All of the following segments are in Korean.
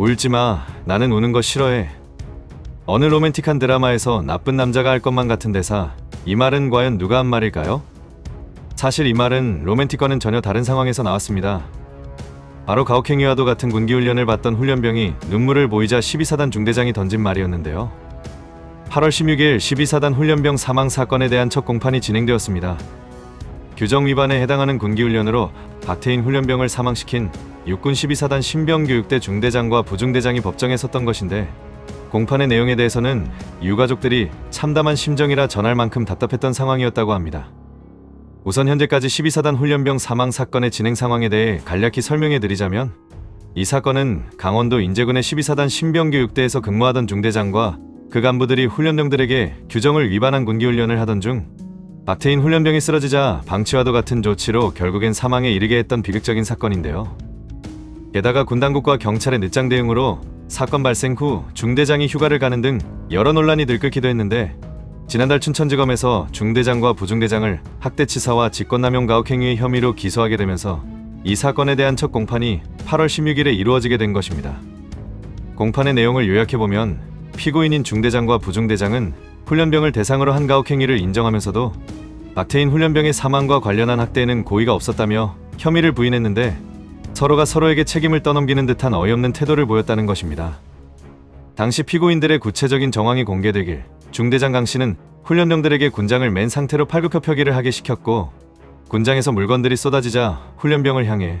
울지 마. 나는 우는 거 싫어해. 어느 로맨틱한 드라마에서 나쁜 남자가 할 것만 같은 대사. 이 말은 과연 누가 한 말일까요? 사실 이 말은 로맨틱과는 전혀 다른 상황에서 나왔습니다. 바로 가혹행위와도 같은 군기훈련을 받던 훈련병이 눈물을 보이자 12사단 중대장이 던진 말이었는데요. 8월 16일 12사단 훈련병 사망 사건에 대한 첫 공판이 진행되었습니다. 규정 위반에 해당하는 군기훈련으로 박태인 훈련병을 사망시킨 육군 12사단 신병교육대 중대장과 부중대장이 법정에 섰던 것인데 공판의 내용에 대해서는 유가족들이 참담한 심정이라 전할 만큼 답답했던 상황이었다고 합니다. 우선 현재까지 12사단 훈련병 사망 사건의 진행 상황에 대해 간략히 설명해 드리자면 이 사건은 강원도 인제군의 12사단 신병교육대에서 근무하던 중대장과 그 간부들이 훈련병들에게 규정을 위반한 군기훈련을 하던 중 박태인 훈련병이 쓰러지자 방치와도 같은 조치로 결국엔 사망에 이르게 했던 비극적인 사건인데요. 게다가 군 당국과 경찰의 늦장 대응으로 사건 발생 후 중대장이 휴가를 가는 등 여러 논란이 들끓기도 했는데 지난달 춘천지검에서 중대장과 부중대장을 학대치사와 직권남용 가혹행위의 혐의로 기소하게 되면서 이 사건에 대한 첫 공판이 8월 16일에 이루어지게 된 것입니다. 공판의 내용을 요약해보면 피고인인 중대장과 부중대장은 훈련병을 대상으로 한 가혹행위를 인정하면서도 박태인 훈련병의 사망과 관련한 학대에는 고의가 없었다며 혐의를 부인했는데 서로가 서로에게 책임을 떠넘기는 듯한 어이없는 태도를 보였다는 것입니다. 당시 피고인들의 구체적인 정황이 공개되길 중대장 강 씨는 훈련병들에게 군장을 맨 상태로 팔굽혀펴기를 하게 시켰고 군장에서 물건들이 쏟아지자 훈련병을 향해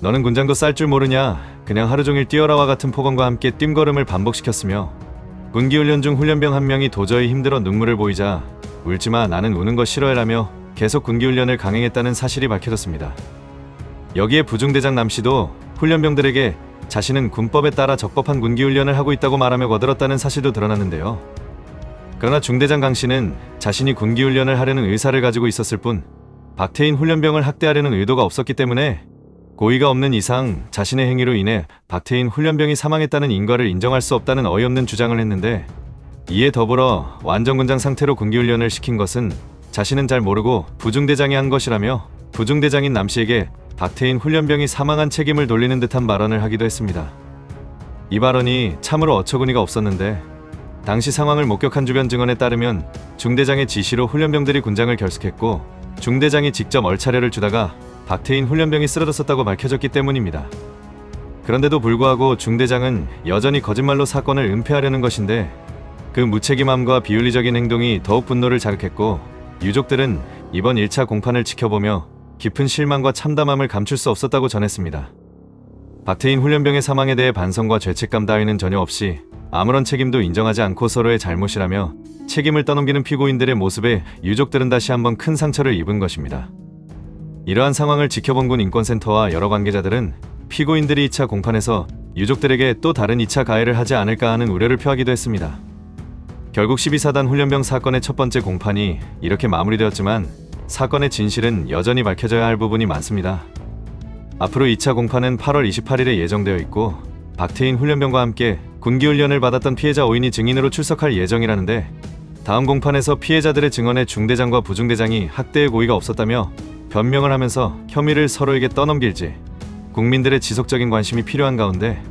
너는 군장도 쌀 줄 모르냐 그냥 하루 종일 뛰어라와 같은 폭언과 함께 뜀걸음을 반복시켰으며 군기훈련 중 훈련병 한 명이 도저히 힘들어 눈물을 보이자 울지마 나는 우는 거 싫어해라며 계속 군기훈련을 강행했다는 사실이 밝혀졌습니다. 여기에 부중대장 남 씨도 훈련병들에게 자신은 군법에 따라 적법한 군기훈련을 하고 있다고 말하며 거들었다는 사실도 드러났는데요. 그러나 중대장 강 씨는 자신이 군기훈련을 하려는 의사를 가지고 있었을 뿐 박태인 훈련병을 학대하려는 의도가 없었기 때문에 고의가 없는 이상 자신의 행위로 인해 박태인 훈련병이 사망했다는 인과를 인정할 수 없다는 어이없는 주장을 했는데 이에 더불어 완전 군장 상태로 군기훈련을 시킨 것은 자신은 잘 모르고 부중대장이 한 것이라며 부중대장인 남 씨에게 박태인 훈련병이 사망한 책임을 돌리는 듯한 발언을 하기도 했습니다. 이 발언이 참으로 어처구니가 없었는데 당시 상황을 목격한 주변 증언에 따르면 중대장의 지시로 훈련병들이 군장을 결석했고 중대장이 직접 얼차려를 주다가 박태인 훈련병이 쓰러졌었다고 밝혀졌기 때문입니다. 그런데도 불구하고 중대장은 여전히 거짓말로 사건을 은폐하려는 것인데 그 무책임함과 비윤리적인 행동이 더욱 분노를 자극했고 유족들은 이번 1차 공판을 지켜보며 깊은 실망과 참담함을 감출 수 없었다고 전했습니다. 박태인 훈련병의 사망에 대해 반성과 죄책감 따위는 전혀 없이 아무런 책임도 인정하지 않고 서로의 잘못이라며 책임을 떠넘기는 피고인들의 모습에 유족들은 다시 한번 큰 상처를 입은 것입니다. 이러한 상황을 지켜본 군 인권센터와 여러 관계자들은 피고인들이 2차 공판에서 유족들에게 또 다른 2차 가해를 하지 않을까 하는 우려를 표하기도 했습니다. 결국 12사단 훈련병 사건의 첫 번째 공판이 이렇게 마무리되었지만 사건의 진실은 여전히 밝혀져야 할 부분이 많습니다. 앞으로 2차 공판은 8월 28일에 예정되어 있고 박태인 훈련병과 함께 군기 훈련을 받았던 피해자 5인이 증인으로 출석할 예정이라는데 다음 공판에서 피해자들의 증언에 중대장과 부중대장이 학대의 고의가 없었다며 변명을 하면서 혐의를 서로에게 떠넘길지 국민들의 지속적인 관심이 필요한 가운데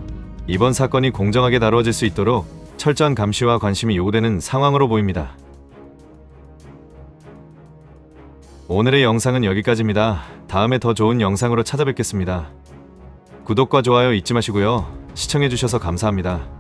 이번 사건이 공정하게 다루어질 수 있도록 철저한 감시와 관심이 요구되는 상황으로 보입니다. 오늘의 영상은 여기까지입니다. 다음에 더 좋은 영상으로 찾아뵙겠습니다. 구독과 좋아요 잊지 마시고요. 시청해주셔서 감사합니다.